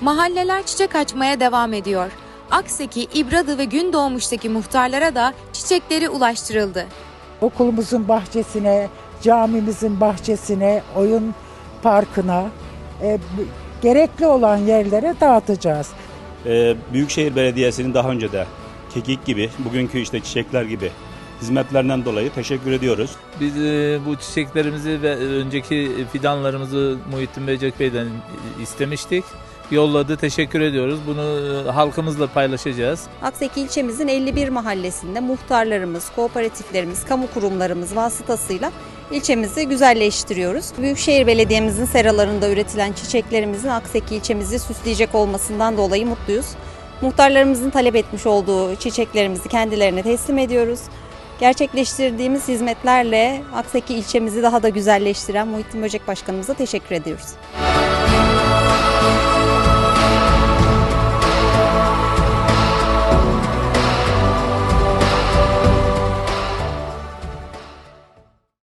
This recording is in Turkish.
Mahalleler çiçek açmaya devam ediyor. Akseki, İbradı ve Gündoğmuş'taki muhtarlara da çiçekleri ulaştırıldı. Okulumuzun bahçesine, camimizin bahçesine, oyun parkına e, gerekli olan yerlere dağıtacağız. Ee, Büyükşehir Belediyesi'nin daha önce de kekik gibi, bugünkü işte çiçekler gibi hizmetlerinden dolayı teşekkür ediyoruz. Biz e, bu çiçeklerimizi ve önceki fidanlarımızı Muhittin Becek Bey'den istemiştik. Yolladı, teşekkür ediyoruz. Bunu e, halkımızla paylaşacağız. Akseki ilçemizin 51 mahallesinde muhtarlarımız, kooperatiflerimiz, kamu kurumlarımız vasıtasıyla ilçemizi güzelleştiriyoruz. Büyükşehir Belediye'mizin seralarında üretilen çiçeklerimizin Akseki ilçemizi süsleyecek olmasından dolayı mutluyuz. Muhtarlarımızın talep etmiş olduğu çiçeklerimizi kendilerine teslim ediyoruz. Gerçekleştirdiğimiz hizmetlerle Akseki ilçemizi daha da güzelleştiren Muhittin Böcek Başkanımıza teşekkür ediyoruz.